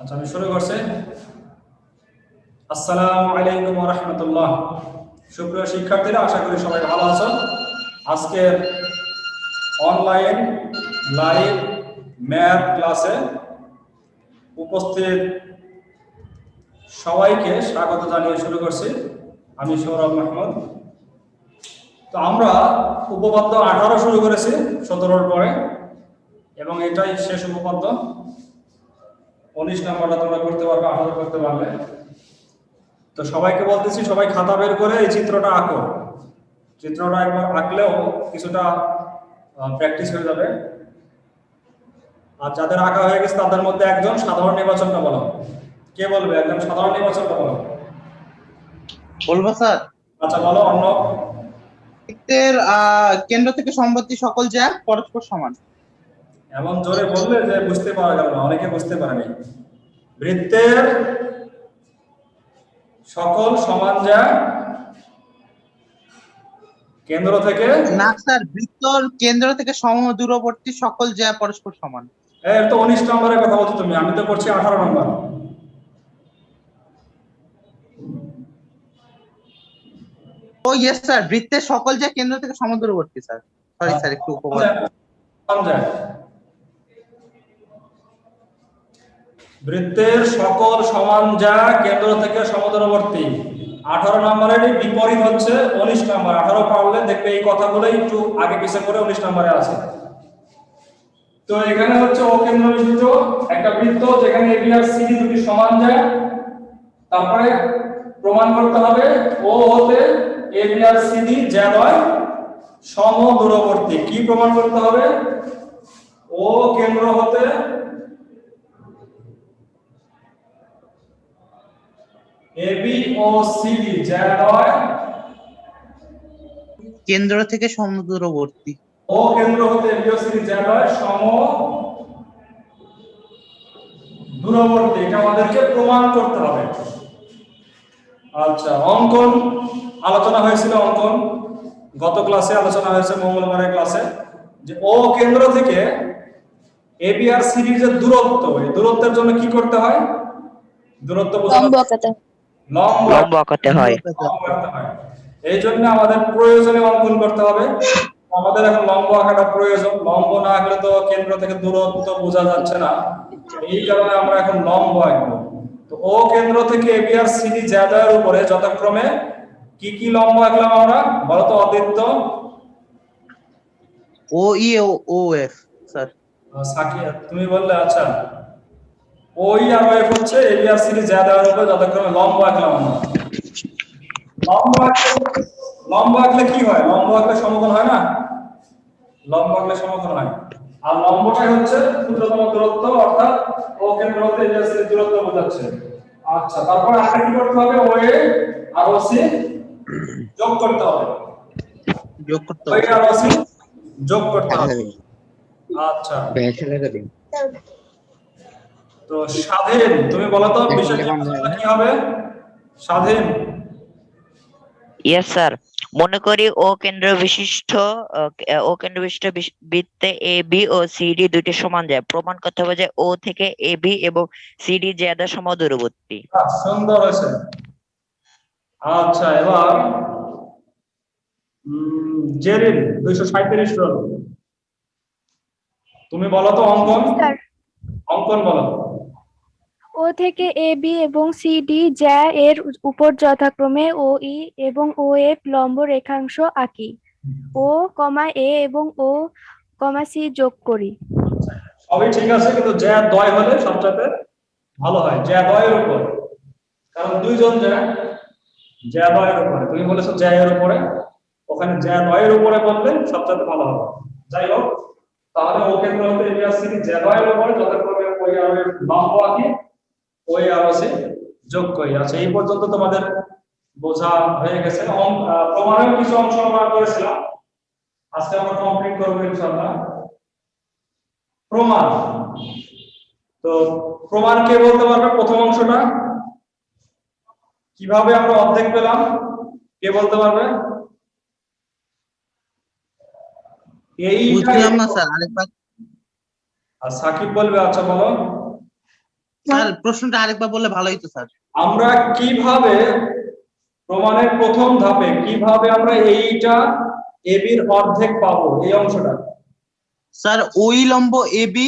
আচ্ছা আমি শুরু করছি। আসসালামু আলাইকুম রাহমাতুল্লাহ। সুপ্রিয় শিক্ষার্থীরা, আশা করি সবাই ভালো আছো আজকের অনলাইন লাইভ ম্যাথ ক্লাসে উপস্থিত সবাইকে স্বাগত জানিয়ে শুরু করছি। আমি সৌরভ মাহমুদ। তো আমরা উপপাদ্য আঠারো শুরু করেছি, সতেরোর পরে, এবং এটাই শেষ উপপাদ্য। উনিশ নাম্বারটা তোমরা করতে পারবে আঠারো করতে পারবে। তো সবাইকে বলতেছি সবাই খাতা বের করে এই চিত্রটা আঁকো। চিত্রটা একবার আঁকলেও কিছুটা প্র্যাকটিস হয়ে যাবে। আর যাদের আঁকা হয়ে গেছে তাদের মধ্যে একজন সাধারণ নির্বাচনটা বলো। কে বলবে? একজন সাধারণ নির্বাচনটা বলো। বলব স্যার? আচ্ছা বলো অন্য। কেন্দ্র থেকে সম্পত্তি সকল যা পরস্পর সমান। এমন জোরে বললে যে বুঝতে পারা গেল না অনেকে বুঝতে পারেনি। বৃত্তের সকল সমান যা কেন্দ্র থেকে না স্যার বৃত্তর কেন্দ্র থেকে সম দূরবর্তী সকল যা পরস্পর সমান। এর তো উনিশ নম্বরের কথা বলছো তুমি আমি তো করছি আঠারো নম্বর। ও ইয়েস স্যার বৃত্তের সকল যা কেন্দ্র থেকে সম দূরবর্তী স্যার সরি স্যার একটু উপবর্তী সমান যা। বৃত্তের সকল সমান যা কেন্দ্র থেকে সমদূরবর্তী আঠারো নম্বরের বিপরীত হচ্ছে উনিশ নম্বর। আঠারো পারলে দেখবে এই কথাগুলো একটু আগে পিছিয়ে করে উনিশ নম্বরে আছে। তো এখানে হচ্ছে অকেন্দ্র বিশিষ্ট একটা বৃত্ত যেখানে এবি আর সিডি দুটি সমান যায়। তারপরে প্রমাণ করতে হবে ও হতে এবি আর সিডি জ্যাদয় সম দূরবর্তী কি প্রমাণ করতে হবে? ও কেন্দ্র হতে কেন্দ্র থেকে সম দূরবর্তী ও কেন্দ্র হতে এবি ও সিডি জ্যাদয় সম দূরবর্তী। এটা আমাদেরকে প্রমাণ করতে হবে। আচ্ছা অঙ্কন। আলোচনা হয়েছিল অঙ্কন। গত ক্লাসে আলোচনা হয়েছে মঙ্গলবারের ক্লাসে যে ও কেন্দ্র থেকে এবি আর সিডির যে দূরত্ব এই দূরত্বের জন্য কি করতে হয়? দূরত্ব বোঝানো লম্ব আঁকাতে হয়। এই জন্য আমাদের প্রয়োজনে অঙ্কন করতে হবে। আমাদের এখন লম্ব আঁকাটা প্রয়োজন। লম্ব না আঁকলে তো কেন্দ্র থেকে দূরত্ব বোঝা যাচ্ছে না। এই কারণে আমরা এখন লম্ব আঁকবো। তো ও কেন্দ্র থেকে এবি আর সিডি জ্যাদায়ের উপরে যথাক্রমে কি কি লম্ব আঁকলাম আমরা? বলতো Aditya O E O F sir. আহ, সাকি তুমি বললে আচ্ছা। ওই আর হচ্ছে এবি আর সিডি জ্যাদায়ের উপরে যথাক্রমে লম্ব আঁকলাম আমরা লম্ব আঁকলে লম্ব আঁকলে কি হয়? লম্ব আঁকলে সমকোণ হয় না? লম্ব আঁকলে সমকোণ হয়। আর লম্বটাই হচ্ছে ক্ষুদ্রতম দূরত্ব অর্থাৎ ও কেন্দ্র হতে যে দূরত্ব বোঝাচ্ছে। আচ্ছা তারপর আরেকটা কি করতে হবে? ও এ আর ও সি যোগ করতে হবে। যোগ করতে হবে এ আর ও সি যোগ করতে হবে। আচ্ছা। তো স্বাধীন তুমি বলো তো বিষয়টি কি হবে? স্বাধীন। ইয়েস স্যার মনে করি ও কেন্দ্র বিশিষ্ট ও কেন্দ্র বিশিষ্ট বৃত্তে এ বি ও সিডি দুটি সমান যায়। প্রমাণ করতে হবে যে ও থেকে এ বি এবং সিডি জ্যাদা সমদূরবর্তী। বাহ, সুন্দর হয়েছে। আচ্ছা এবার জেরিন দুইশো সাঁত্রিশ রোল। তুমি বলো তো অঙ্কন? স্যার অঙ্কন বলো। ও থেকে এ, বি এবং সি, ডি, জ্যা এর উপর যথাক্রমে ও, ই এবং ও, এফ লম্ব রেখাংশ আঁকি। ও, কমা, এ এবং ও, কমা, সি যোগ করি। সবই ঠিক আছে, কিন্তু জ্যা দয় হলে সবচেয়ে ভালো হয়। জ্যা দয়ের উপর। কারণ দুইজন জ্যা জ্যা দয়ের উপরে। তুমি বলেছ জ্যা এর উপরে। ওখানে জ্যা দয়ের উপরে বললে সবচেয়ে ভালো হবে। যাই হোক, তাহলে ও কেন্দ্র হতে এরিয়া সিটি জ্যা দয়ের উপরে যথাক্রমে ওই আর লম্ব আঁকি। ওই আর যোগ করি। আচ্ছা এই পর্যন্ত তোমাদের বোঝা হয়ে গেছে। প্রমাণের কিছু অংশ আমরা করেছিলাম। আজকে আমরা কমপ্লিট করব ইনশাআল্লাহ। প্রমাণ। তো প্রমাণ কে বলতে পারবে প্রথম অংশটা? কীভাবে আমরা অর্ধেক পেলাম? কে বলতে পারবে? এই বুঝলাম না স্যার আরেকবার। আর সাকিব বলবে আচ্ছা বলো। স্যার প্রশ্নটা আরেকবার বললে ভালো হতো স্যার। আমরা কীভাবে প্রমাণের প্রথম ধাপে কীভাবে আমরা এইটা এবির অর্ধেক পাবো এই অংশটা? স্যার ওই লম্ব এ বি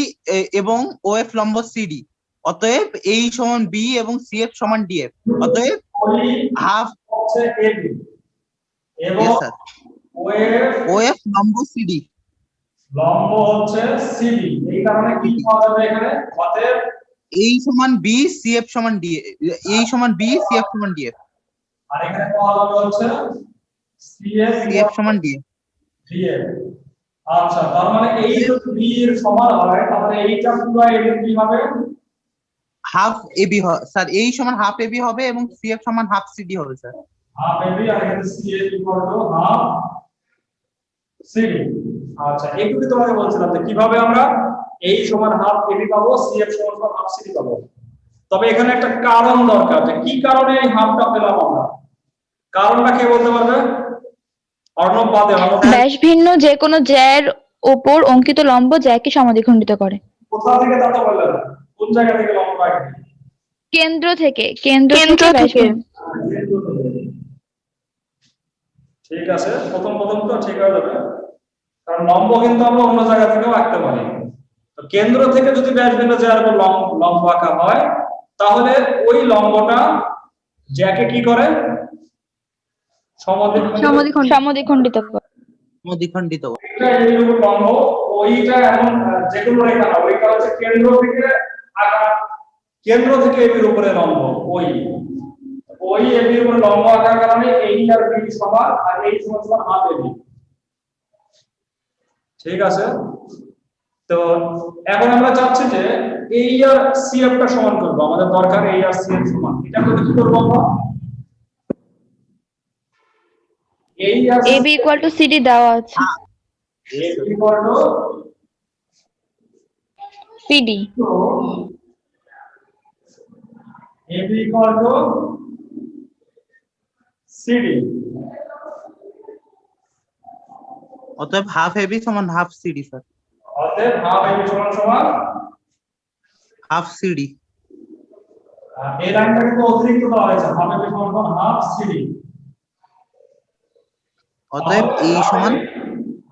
এবং ওএফ লম্ব সিডি অতএব এই সমান বি এবং সি এফ সমান ডিএফ অতএব হাফ হচ্ছে এবি এবং স্যার ওয়ের ও লম্ব সিডি লম্ব হচ্ছে সিডি এই কারণে কি পাওয়া যাবে এখানে? অতএব এই সমান বি সি এফ সমান ডি এই সমান বি সি এফ সমান ডিএফ আর এখানে পাওয়া যাবে হচ্ছে সিএস সি এফ সমান ডিএফ ডিএফ আচ্ছা তার মানে এই যদি বি এর সমান হয় তাহলে এইটা পুরো এর কি হবে? হাফ এবি স্যার এই সমান হাফ এবি হবে এবং সি এফ সমান হাফ সিডি হবে স্যার হাফ এবি আর এখানে CS equal to half CD আচ্ছা এগুলি তোমাকে বলছিলাম যে কীভাবে আমরা এই সমান হাফ এবি পাবো সিএফ সমান সমান হাফ সিডি পাবো। তবে এখানে একটা কারণ দরকার যে কি কারণে এই হাফটা পেলাম আমরা? কারণটা কে বলতে পারবে? অর্ণব বাদে ব্যাস ভিন্ন যে কোনো জ্যার ওপর অঙ্কিত লম্ব জ্যাকে সমাধিখণ্ডিত করে। কোথা থেকে তা তো বললেন? কোন জায়গা থেকে লম্বা আঁকবে? কেন্দ্র থেকে কেন্দ্র থেকে। ঠিক আছে প্রথম প্রথম তো ঠিক হয়ে যাবে। কারণ লম্ব কিন্তু আমরা অন্য জায়গা থেকেও আঁকতে পারি। কেন্দ্র থেকে যদি ব্যাস যার লম্ব আঁকা হয় তাহলে ওই লম্বটা জ্যাকে কি করে? সমাধি সমাধিখণ্ড। সমাধিখণ্ডিত করে। দ্বিখণ্ডিত এটা এইরকম লম্ব ওইটা এখন আহ, যে কোনো রেখা না ওইটা হচ্ছে কেন্দ্র থেকে আঁকা। কেন্দ্র থেকে এবির উপরে লম্ব ওই। ওই এবির উপরে লম্ব আঁকার কারণে এই আর বি সমান আর এই সমান সমান হাফ এবি ঠিক আছে? তো এখন আমরা চাচ্ছি যে এই আর সিএফ টা সমান করব আমাদের দরকার এই আর সিএফ সমান। এটা করতে কি করব আমরা? এই আর A B equal to CD দেওয়া আছে। AB equal to CD to AB equal to CD. অতএব হাফ এবি সমান হাফ সিডি স্যার অতএব হাফ AB সমান সমান? Half CD. এই লাইনটা কিন্তু অতিরিক্ত দেওয়া হয়েছে। হাফ AB সমান সমান? Half CD. অতএব এই সমান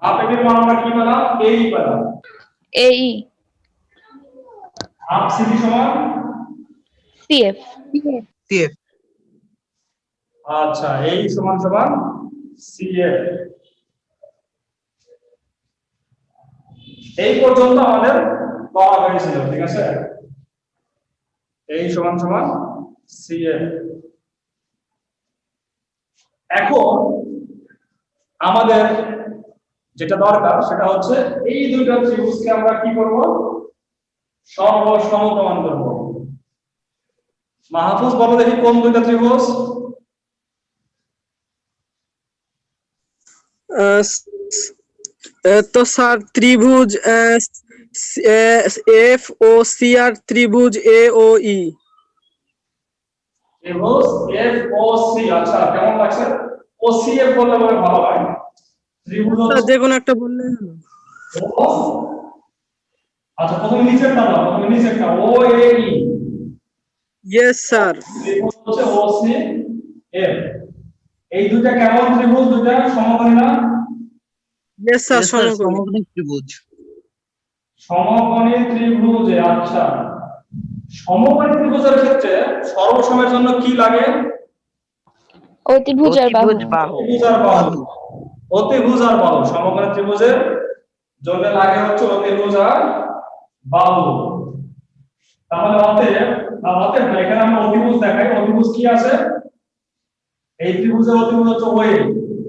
হাফ এর মান আমরা কি পেলাম? এই পেলাম। এ ই হাফ CD সমান? সিএফ সি এফ আচ্ছা এই সমান সমান? CF এই পর্যন্ত আমাদের করা হয়েছিল, ঠিক আছে? এই সমান সমান CF এখন আমাদের যেটা দরকার সেটা হচ্ছে এই দুইটা ত্রিভুজকে আমরা কি করব? সর্বসম প্রমাণ করব। মাহফুজ, বলো দেখি কোন দুইটা ত্রিভুজ? তো স্যার ত্রিভুজ এফ ও সি আর ত্রিভুজ এ ও ই। ত্রিভুজ এফ ও সি আচ্ছা কেমন লাগছে? ও সি এফ বললে মনে ভালো হয় ত্রিভুজ স্যার যে কোনো একটা বললে আচ্ছা প্রথমে নিচেরটা দাও প্রথমে নিচেরটা ও এ ই। ইয়েস স্যার ত্রিভুজ হচ্ছে ও সি এফ। এই দুইটা কেমন ত্রিভুজ? দুইটা সমকোণী না ইয়েস স্যার Yes, sir, সমকোণী ত্রিভুজ সমকোণী ত্রিভুজে আচ্ছা। সমকোণী ত্রিভুজের ক্ষেত্রে সর্বসমের জন্য কি লাগে? অতিভুজ আর বাহু। অতিভুজ বাহু। অতিভুজ আর বাহু। অতিভুজ আর বাহু। সমকোণী ত্রিভুজের জন্য লাগে হচ্ছে অতিভুজ আর বাহু। তাহলে অতএব না, অতএব না, এখানে আমরা অতিভুজ দেখাই। অতিভুজ কি আছে? এই ত্রিভুজের অতিভুজ হচ্ছে ওয়ে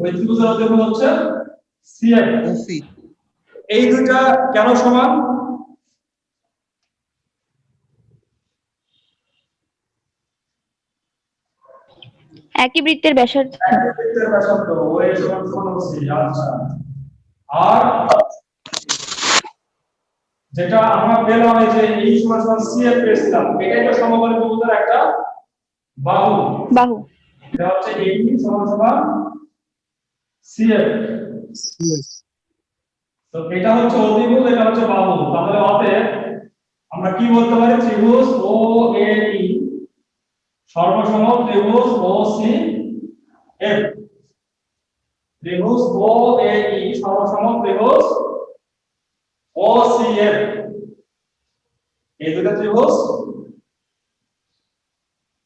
ওই ত্রিভুজের অতিভুজ হচ্ছে সিএফ এই দুইটা কেন সমান? একই বৃত্তের ব্যাসার্ধ। আচ্ছা। আর যেটা আমরা পেলাম এই যে এই সমান সমান সিএফ পেয়েছিলাম এটাই তো সমকোণী ত্রিভুজের একটা বাহু। বাহু। এটা হচ্ছে এই সমান সমান সিএফ তো এটা হচ্ছে অতিভুজ, এটা হচ্ছে বাহু তাহলে অতএব আমরা কি বলতে পারি? ত্রিভুজ ও সর্বসম ত্রিভুজ ও সি এফ। ত্রিভুজ ও এ ই, সর্বসম ত্রিভুজ ও সি এফ। এই দুটো ত্রিভুজ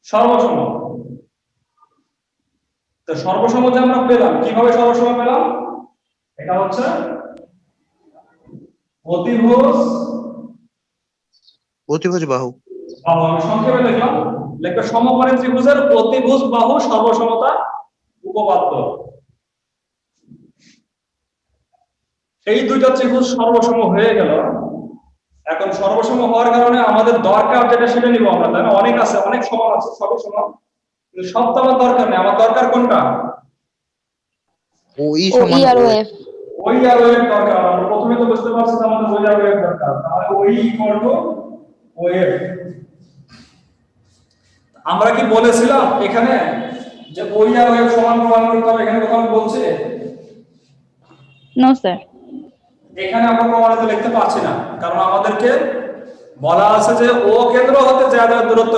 সর্বসম। তো সর্বসম যে আমরা পেলাম, কীভাবে সর্বসম পেলাম? এটা হচ্ছে অতিভুজ অতিভুজ বাহু। বাহু। আমি সংক্ষেপে লিখলাম সমকোণী ত্রিভুজের অতিভুজ বাহু সর্বসমতা উপপাদ্য। এই দুইটা ত্রিভুজ সর্বসম হয়ে গেল। এখন সর্বসম হওয়ার কারণে আমাদের দরকার যেটা সেটা নিব আমরা তাই অনেক আছে অনেক সমান আছে সবই সমান। কিন্তু সব তো আমার দরকার নেই। আমার দরকার কোনটা? ও ই ও সমান ই আর ও OF এফ ওই আর ওই এর দরকার। আমরা প্রথমে তো বুঝতে পারছি যে আমাদের ওই আর ওই এর দরকার। তাহলে ওই ইকুয়াল টু ওই এর আমরা কি বলেছিলাম এখানে যে ওই আর ওই এর সমান প্রমাণ করতে হবে? এখানে কোথাও বলছে? নো স্যার এখানে আমরা প্রমাণিত লিখতে পারছি না। কারণ আমাদেরকে বলা আছে যে ও কেন্দ্র হতে যাদের দূরত্ব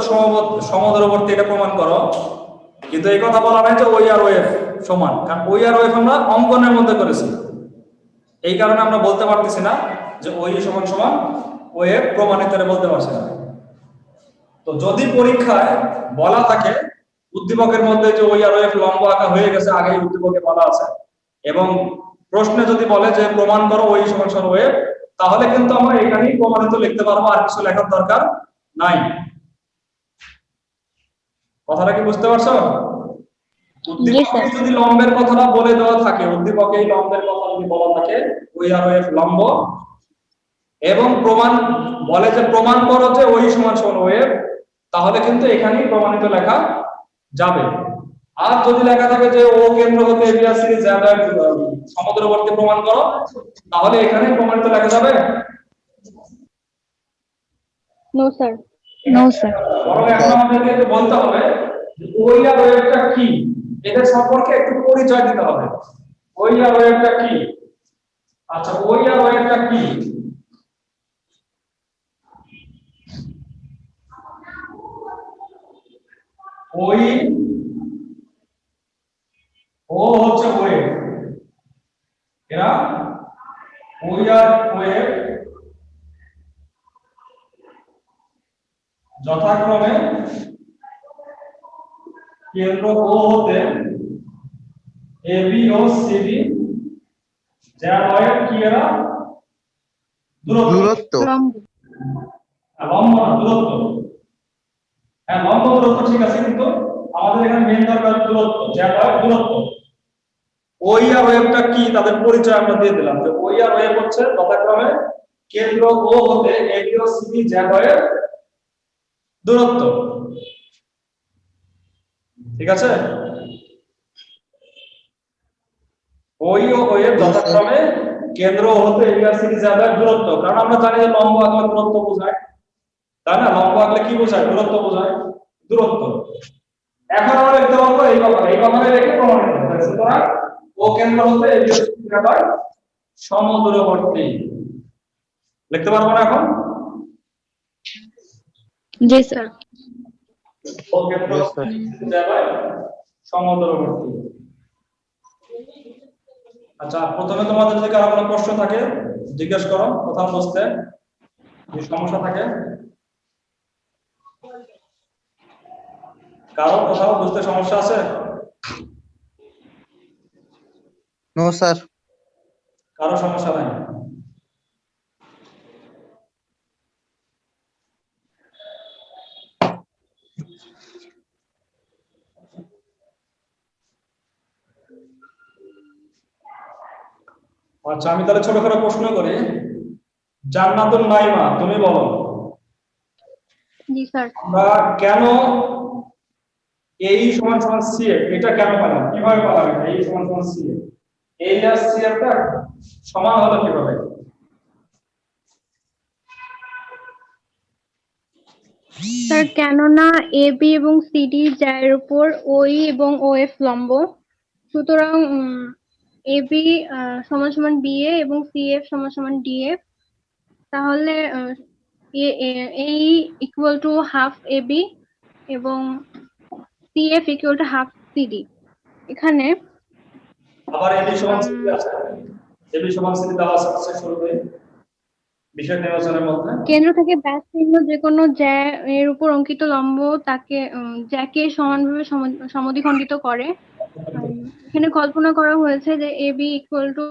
সমদূরবর্তী এটা প্রমাণ করো। কিন্তু এই কথা বলা নাই যে ওই আর ওয়েফ সমান, কারণ ওই আর ওয়েফ আমরা অঙ্কনের মধ্যে করেছি। এই কারণে আমরা বলতে পারতেছি না যে ওই সমান সমান ওয়েফ প্রমাণিত বলতে পারছি না। তো যদি পরীক্ষায় বলা থাকে, উদ্দীপকের মধ্যে যে ওই আর ওয়েফ লম্ব আঁকা হয়ে গেছে, আগেই উদ্দীপকে বলা আছে। এবং প্রশ্নে যদি বলে যে প্রমাণ করো ওই সমান সমান ওয়েভ তাহলে কিন্তু আমরা এখানেই প্রমাণিত লিখতে পারব, আর কিছু লেখার দরকার নাই। কথাটা কি বুঝতে পারছ? উদ্দীপকে. যদি লম্বের কথাটা বলে দেওয়া থাকে উদ্দীপকে এই লম্বের কথা যদি বলা থাকে ওই আর ওয়েভ লম্ব এবং প্রমাণ বলে যে প্রমাণ করো যে ওই সমান সমান ওয়েভ তাহলে কিন্তু এখানেই প্রমাণিত লেখা যাবে। আর যদি লেখা থাকে যে ও কেন্দ্র হতে এবিআর সিরিজ সমুদ্রবর্তী প্রমাণ করো তাহলে এখানে প্রমাণিত লেখা যাবে? নো স্যার নো স্যার বরং এখন আমাদেরকে বলতে হবে যে ওই আর ওয়েভটা কি? এদের সম্পর্কে একটু পরিচয় দিতে হবে। ওই আর ওয়েভটা কি? আচ্ছা ওই আর ওয়েভটা কি? ওই, ও হচ্ছে ওয়েভ এরা ওই আর ওয়েভ যথাক্রমে কেন্দ্র ও হতে এ বি ও সি বি যার ওয়েভ কি এরা? দূরত্ব। হ্যাঁ, লম্ব দূরত্ব। হ্যাঁ লম্ব দূরত্ব ঠিক আছে কিন্তু আমাদের এখানে মেন দরকার দূরত্ব যার ওয়েভ দূরত্ব। ওই আর ওয়েভটা কি? তাদের পরিচয় আমরা দিয়ে দিলাম। যে ওই আর ওয়েভ হচ্ছে যথাক্রমে কেন্দ্র ও হতে এ বি ও সি বি যার ওয়েভ দূরত্ব। ঠিক আছে? ওই ও যথাক্রমে কেন্দ্র হতে দূরত্ব, কারণ আমরা জানি যে লম্ব দূরত্ব বোঝায়। তাই না? লম্ব আঁকলে কি বোঝায়? দূরত্ব বোঝায়। দূরত্ব। এখন আমরা লিখতে পারব এই কথা এই কথাটাই রেখে হয়। সুতরাং ও কেন্দ্র হতে এরিয়ার সিটি যাবে সমদূরবর্তী। লিখতে পারব না এখন? জি, স্যার ও কেন্দ্র হতে যাবে সমদূরবর্তী আচ্ছা প্রথমে তোমাদের যদি কারও কোনো প্রশ্ন থাকে জিজ্ঞেস করো কোথাও বুঝতে যদি সমস্যা থাকে। কারও কোথাও বুঝতে সমস্যা আছে? নো স্যার কারও সমস্যা নাই? আচ্ছা আমি তাহলে ছোটখাটো প্রশ্ন করি। জান্নাতুল নাইমা তুমি বলো। জি স্যার। আমরা কেন এই সমান সমান সিএফ এটা কেন পেলাম? কীভাবে পেলাম? এই সমান সমান সিএফ এই আর সিএফটা সমান হলো কীভাবে? স্যার কেননা এ বি এবং সিডি জ্যায়ের উপর ওই এবং ও এফ লম্ব। সুতরাং এ বি সমান সমান বি এবং সি এফ সমান সমান ডি এফ তাহলে এই equal to half A B এবং CF equal to half CD এখানে আবার এবি সমান সিডি আছে। এবি সমান সিডি দেওয়া আছে শুরুতে। বিষয় নির্বাচনের মধ্যে। কেন্দ্র থেকে ব্যাস চিহ্ন যে কোনো জ্যা এর উপর অঙ্কিত লম্ব তাকে জ্যাকে সমানভাবে সম- সমদ্বিখণ্ডিত করে। এখানে কল্পনা করা হয়েছে যে A B equal to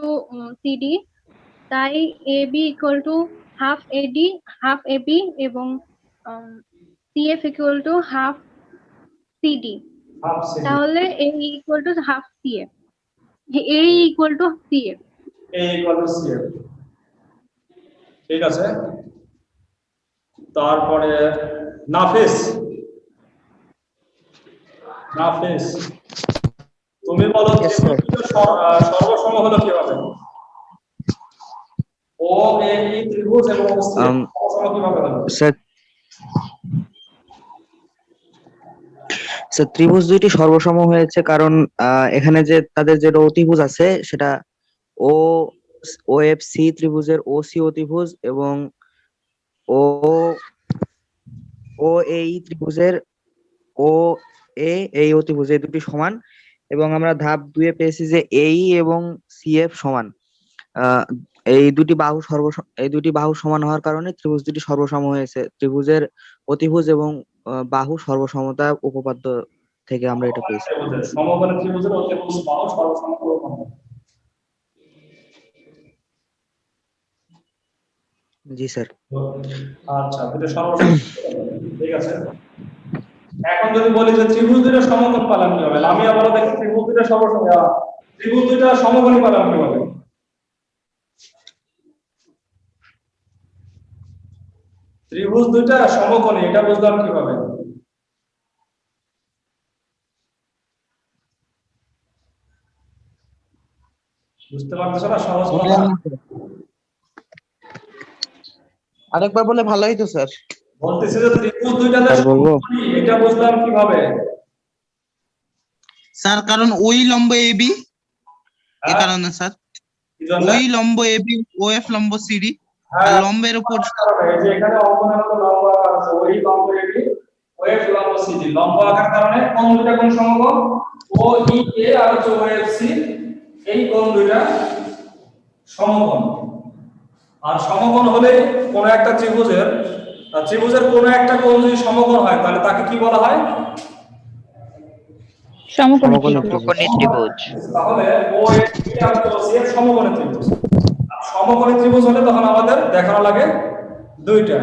CD তাই A B equal to half AD half A B এবং CF equal to half CD তাহলে A equal to half CF A equal to CF A equal to C ঠিক আছে? তারপরে নাফিস। নাফিস। তুমি বলো সর্বসম হলো কীভাবে? ও এ ই ত্রিভুজ এবং Um, সর্বসম কীভাবে হলো? স্যার স্যার ত্রিভুজ দুইটি সর্বসম হয়েছে কারণ এখানে যে তাদের যে অতিভুজ আছে সেটা ও ও এফ সি ত্রিভুজের ও সি অতিভুজ এবং ও ও এই ত্রিভুজের ও এ এই অতিভুজ এই দুটি সমান। এবং আমরা ধাপ দুয়ে পেয়েছি যে এই এবং সি এফ সমান। এই দুটি বাহু সর্ব এই দুটি বাহু সমান হওয়ার কারণে ত্রিভুজ দুটি সর্বসম হয়েছে। ত্রিভুজের অতিভুজ এবং বাহু সর্বসমতা উপপাদ্য থেকে আমরা এটা পেয়েছি। সমকোণী ত্রিভুজের অতিভুজ বাহু সর্বসম হলো জি স্যার। আচ্ছা দুটো সর্বসম ঠিক আছে? এখন যদি বলি যে ত্রিভুজ দুটো সমকোণ পালন কি হবে লামিয়া বলো দেখি ত্রিভুজ দুইটা আহ, ত্রিভুজ দুটো সমকোণী পালন কি হবে ত্রিভুজ দুইটা সমকোণী এটা বুঝলাম কীভাবে? বুঝতে পারতেছো না? সহজ আরেকবার বলে ভালো হইতো স্যার। বলতেছি যে ত্রিভুজ দুইটা এটা বুঝলাম কীভাবে? স্যার কারণ ওই লম্ব এবি হ্যাঁ? কারণে স্যার। ওই লম্ব এবি ও এফ লম্ব সিডি হ্যাঁ। লম্বের উপর এই যে এখানে অঙ্কনের মতো লম্ব আকার আছে ওই লম্ব এটি ওয়েভ লম্ব সিডি লম্ব আকার কারণে কোন সমকোণ ও ই এ আর হচ্ছে ওয়েভ সি এই কোণ দুইটা সমকোণ আর সমকোণ হলে কোন একটা ত্রিভুজের ত্রিভুজের কোন একটা কোণ যদি সমকোণ হয় তাহলে তাকে কি বলা হয়? সমকোণী সমকোণী ত্রিভুজ। তাহলে আর সমকোণী ত্রিভুজ। সমকোণী ত্রিভুজ হলে তখন আমাদের দেখানো লাগে দুইটা।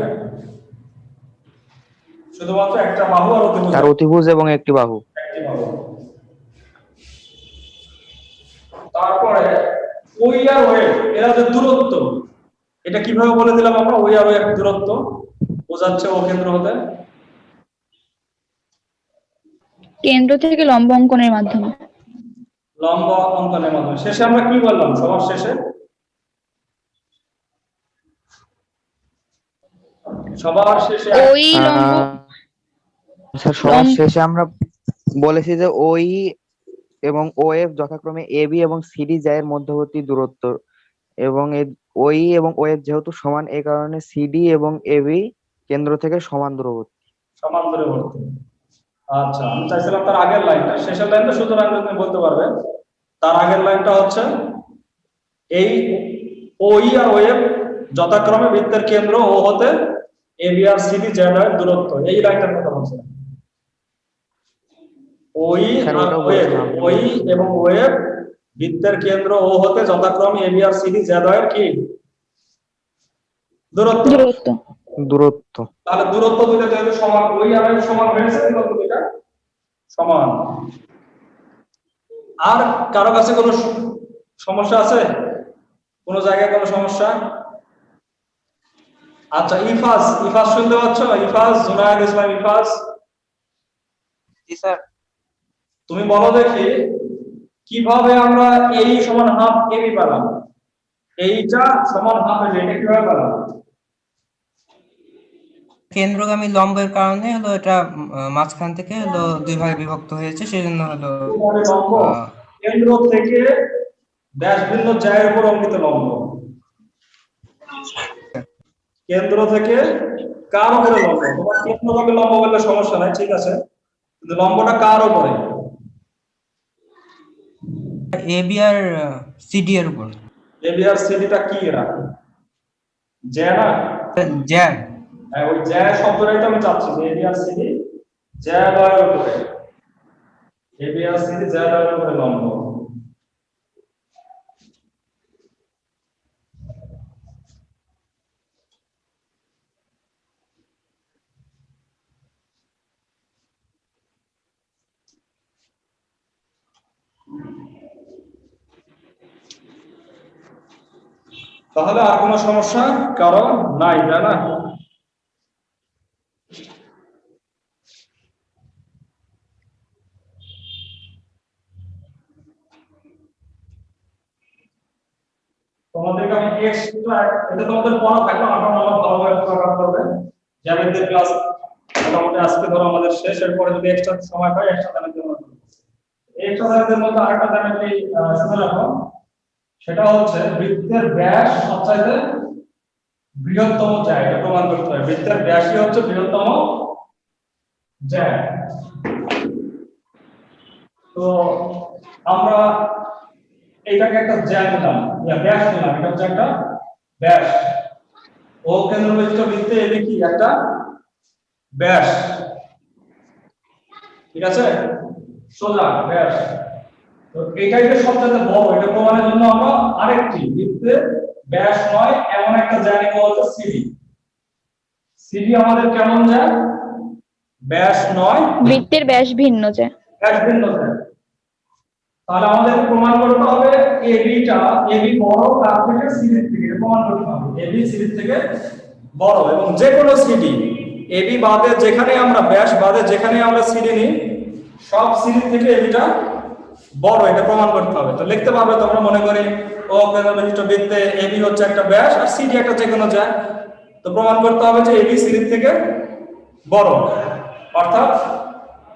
শুধুমাত্র একটা বাহু আর অতিভুজ। তার অতিভুজ এবং একটি বাহু। তারপরে ওই আর ওয়েভ এরা যে দূরত্ব এটা কীভাবে বলে দিলাম আমরা? ওই আর ওয়েভ দূরত্ব। বোঝাচ্ছে ও কেন্দ্র হতে? কেন্দ্র থেকে লম্ব অঙ্কনের মাধ্যমে। লম্ব অঙ্কনের মাধ্যমে। শেষে আমরা কি বললাম? সবার শেষে? সবার শেষে ওই লম্ব স্যার সবার শেষে আমরা বলেছি যে ওই এবং ও এফ যথাক্রমে এ বি এবং সিডি এর মধ্যবর্তী দূরত্ব। এবং ওই এবং ও এফ যেহেতু সমান এই কারণে সিডি এবং এ বি কেন্দ্র থেকে সমান দূরবর্তী। সমান দূরবর্তী। আচ্ছা আমি চাইছিলাম তার আগের লাইনটা। শেষের লাইনটা সুতরাং তুমি বলতে পারবে তার আগের লাইনটা হচ্ছে এই ওই আর ওয়েব যথাক্রমে বৃত্তের কেন্দ্র ও হতে এ বি আর সিডি জেড এর দূরত্ব। এই লাইনটার কথা বলছে ওই আর ওয়েব। ওই এবং ওয়েব বৃত্তের কেন্দ্র ও হতে যথাক্রমে এ বি আর সিডি জেড এর কি? দূরত্ব। দূরত্ব। তাহলে দূরত্ব দুইটা যেহেতু সমান। ওই আর সমান হয়েছে দূরত্ব দুইটা? সমান। আর কারও কাছে কোনো সমস্যা আছে? কোন জায়গায় কোনো সমস্যা? আচ্ছা ইফাস ইফাস শুনতে পাচ্ছ? ইফাস জুনায়দ ইসলাম ইফাস জি স্যার। তুমি বলো দেখি কীভাবে আমরা এই সমান হাফ এবি পেলাম? এইটা সমান হাফ এবি এটা কীভাবে পেলাম? কেন্দ্রগামী লম্বের কারণে হলো এটা মাঝখান থেকে হলো দুই ভাগে বিভক্ত হয়েছে সেজন্য হলো কেন্দ্র থেকে ব্যাসভিন্ন জায়ের উপর অঙ্কিত লম্ব। কেন্দ্র থেকে কার উপরে লম্ব? তোমার কেন্দ্রগামী লম্ব বললে সমস্যা নাই ঠিক আছে। কিন্তু লম্বটা কার উপরে? এ বি আর সিডি এর উপর। এবি আর সিডিটা কি এরা? জ্যা না? জ্যা। হ্যাঁ, ওই জ্যা শব্দটাই তো আমি চাচ্ছি যে এবি আর সিডি জ্যা লয়ের উপরে। এবি আর সিডি জ্যা লয়ের উপরে লম্ব। তাহলে আর কোনো সমস্যা? কারও নাই তাই না? তোমাদেরকে আমি এক্সট্রা এটা তোমাদের পড়া থাকল আঠারো নম্বর ভালোভাবে প্রোগ্রাম করবে জ্যামিতির ক্লাস মোটামুটি আজকে ধরো আমাদের শেষ এরপরে যদি এক্সট্রা সময় পাই এক্সট্রা জ্যামিতির মধ্যে এক্সট্রা জ্যামিতির মধ্যে আরেকটা জ্যামিতি আহ, শুনে রাখো। সেটা হচ্ছে বৃত্তের ব্যাস সবচাইতে বৃহত্তম জায়গা প্রমাণ করতে হয় বৃত্তের ব্যাসই হচ্ছে বৃহত্তম জ্যা তো আমরা এইটাকে একটা জ্যা নিলাম ব্যাস নিলাম এটা হচ্ছে একটা ব্যাস। ও কেন্দ্রবিষ্ট বৃত্তে এটি কি? একটা ব্যাস। ঠিক আছে? সোজা ব্যাস। তো এটাই যে সবচেয়ে বড় এটা প্রমাণের জন্য আমরা আরেকটি বৃত্তে ব্যাস নয় এমন একটা জানি বলতে সিডি। সিডি আমাদের কেমন যায় ব্যাস নয়। বৃত্তের ব্যাস ভিন্ন যে ব্যাস ভিন্ন যায় তাহলে আমাদের প্রমাণ করতে হবে এবিটা এবি বড়, তার থেকে সিডি থেকে প্রমাণ করতে হবে। এবি সিডি থেকে বড়, এবং যে কোনো সিডি এবি বাদে যেখানে আমরা ব্যাস, বাদে যেখানে আমরা সিডি নিই, সব সিডি থেকে এবিটা বড়, এটা প্রমাণ করতে হবে। তো লিখতে পারবে তোমরা মনে করি, ও কেন্দ্রবিষ্ট বৃত্তে এবি হচ্ছে একটা ব্যাস আর সিডি একটা যে কোনো যায়। তো প্রমাণ করতে হবে যে এবি সিডি থেকে বড়। অর্থাৎ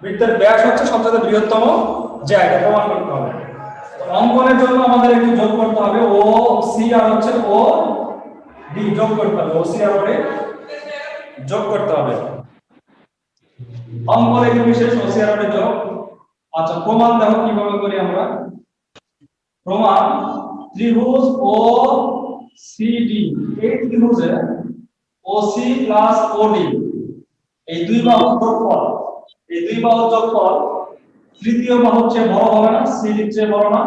বৃত্তের ব্যাস হচ্ছে সবচেয়ে বৃহত্তম জায়গা এটা প্রমাণ করতে হবে। অঙ্কনের জন্য আমাদের একটু যোগ করতে হবে। ও সি আর হচ্ছে ও ডি যোগ করতে হবে। ও সি আর ওরে যোগ করতে হবে। অঙ্কন একটু বিশেষ ও সি আর ওরে যোগ। আচ্ছা প্রমাণ দেখো কীভাবে করি আমরা। প্রমাণ, ত্রিভুজ ও সিডি এই ত্রিভুজে ওসি প্লাস ওডি এই দুই বাহুর যোগফল। এই দুই বাহুর যোগফল তৃতীয় বাহুর চেয়ে বড় হবে না সিডির চেয়ে বড় না?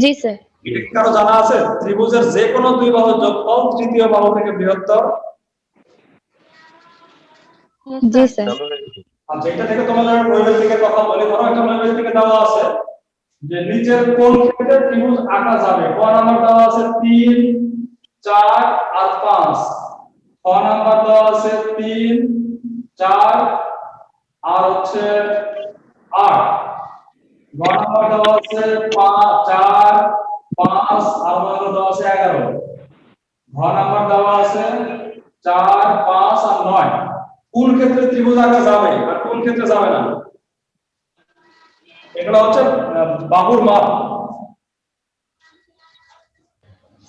জি স্যার। এটা কি কারও জানা আছে? ত্রিভুজের যে কোনো দুই বাহুর যোগফল তৃতীয় বাহু থেকে বৃহত্তর? জি স্যার। আচ্ছা এটা থেকে তোমাদের নৈবেদ থেকে কথা বলি। ধরো একটা নৈবেদ থেকে দেওয়া আছে যে নিচের কোন ক্ষেত্রে ত্রিভুজ আঁকা যাবে? ক নাম্বার দেওয়া আছে তিন চার আর পাঁচ। খ নাম্বার দেওয়া আছে তিন চার আর হচ্ছে আট। গ নাম্বার দেওয়া আছে চার, পাঁচ, আর নাম্বার দেওয়া আছে এগারো। ঘ নাম্বার দেওয়া আছে চার, পাঁচ, আর নয়। কোন ক্ষেত্রে ত্রিভুজ আঁকা যাবে আর কোন ক্ষেত্রে যাবে না? এগুলো হচ্ছে বাহুর মাপ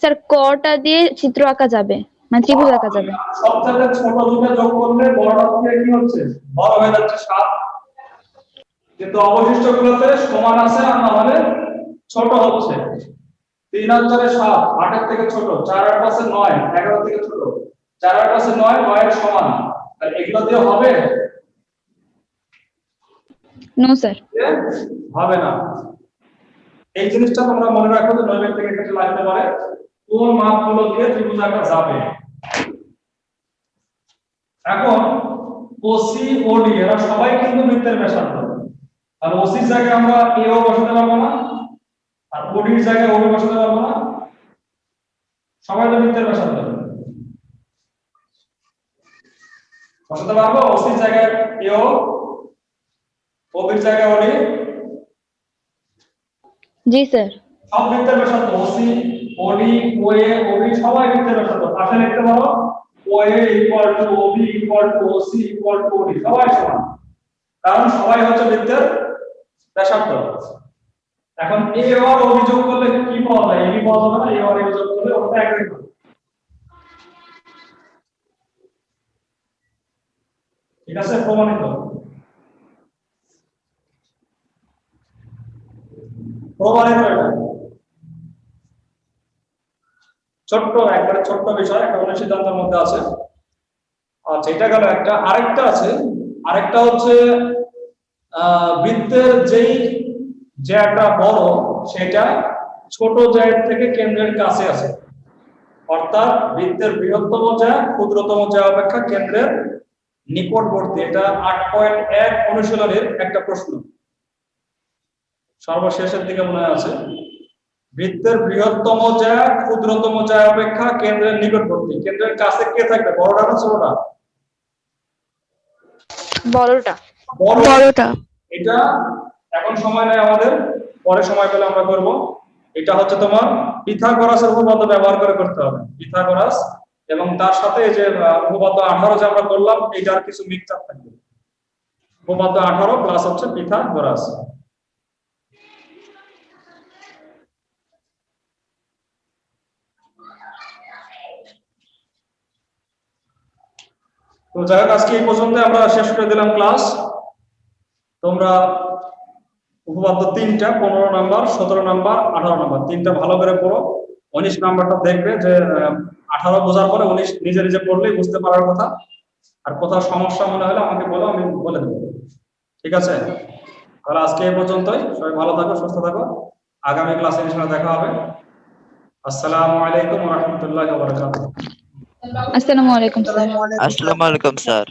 স্যার, কটা দিয়ে চিত্র আঁকা যাবে? মানে ত্রিভুজ আঁকা যাবে। ছোট দুটো যোগ করলে বড়টা থেকে কি হচ্ছে? বড় হয়ে যাচ্ছে সাত। কিন্তু অবশিষ্ট গুলোতে সমান আছে আর না হলে ছোট হচ্ছে। তিন আর চারে সাত আটের থেকে ছোট চার আট পাশে নয় এগারো থেকে ছোট। চার আট পাশে নয় নয়ের সমান। তাহলে এগুলো দিয়ে হবে? No sir. হবে না। এই জিনিসটা তোমরা মনে রাখো যে নৈবেদ থেকে লাগতে পারে। কোন মাপগুলো দিয়ে ত্রিভুজ আঁকা যাবে? এখন ওসি ওডি এরা সবাই কিন্তু বৃত্তের ব্যাসার্ধ আর ওসির জায়গায় আমরা এও বসাতে পারব না আর ওডির জায়গায় ওডি বসাতে পারব না। সবাই তো বৃত্তের ব্যাসার্ধ বসাতে পারব ওসির জায়গায় এও ওবির জায়গায় ওডি। জি স্যার। সব বৃত্তের ব্যাসার্ধ ওসি ওডি ওএ ওবি সবাই বৃত্তের ব্যাসার্ধ পাশে লিখতে পারো। OA equal to OB equal to OC equal to OD সবাই সমান। কারণ সবাই হচ্ছে বৃত্তের ব্যাসার্ধ। এখন এ আর অভিযোগ করলে কি পাওয়া যায়? এবি পাওয়া যাবে না, এ আর অভিযোগ করলে ওটা একই হবে। ঠিক আছে, প্রমাণিত। প্রমাণিত এটা। ছোট্ট, একবারে ছোট্ট বিষয়, একটা অনেক সিদ্ধান্তের মধ্যে আছে। আচ্ছা এটা গেল একটা, আরেকটা আছে। আরেকটা হচ্ছে বৃত্তের যেই জ্যাটা বড় সেটা ছোট জ্যায়ের থেকে কেন্দ্রের কাছে আছে। অর্থাৎ বৃত্তের বৃহত্তম জ্যা, ক্ষুদ্রতম জ্যা অপেক্ষা কেন্দ্রের নিকটবর্তী। এটা আট পয়েন্ট এক অনুশীলনের একটা প্রশ্ন। সর্বশেষের দিকে মনে আছে। বৃত্তের বৃহত্তম জ্যা ক্ষুদ্রতম জ্যা অপেক্ষা কেন্দ্রের নিকটবর্তী। কেন্দ্রের কাছে কে থাকবে? বড়টা না ছোটটা? বড়টা। বড়টা। এটা এখন সময় নেই আমাদের পরে সময় পেলে আমরা করব। এটা হচ্ছে তোমার পিথাগোরাসের উপপাদ্য ব্যবহার করে করতে হবে। পিথাগোরাস এবং তার সাথে এই যে উপপাদ্য আঠারো যে আমরা করলাম এইটার কিছু মিক্সচার থাকবে। উপপাদ্য আঠারো প্লাস হচ্ছে পিথাগোরাস। তো যাই হোক, আজকে এই পর্যন্ত আমরা শেষ করে দিলাম ক্লাস। তোমরা উপপাদ্য তিনটা, পনেরো নাম্বার, সতেরো নাম্বার, আঠারো নাম্বার, তিনটা ভালো করে পড়ো। উনিশ নাম্বারটা দেখবে যে আঠারো বোঝার পরে উনিশ নিজে নিজে পড়লেই বুঝতে পারার কথা। আর কোথাও সমস্যা মনে হলে আমাকে বলো, আমি বলে দেবো। ঠিক আছে? তাহলে আজকে এই পর্যন্তই। সবাই ভালো থাকো, সুস্থ থাকো। আগামী ক্লাসে দেখা হবে। আসসালামু আলাইকুম রহমতুল্লাহ আসসালামু আলাইকুম স্যার। আসসালামু আলাইকুম স্যার।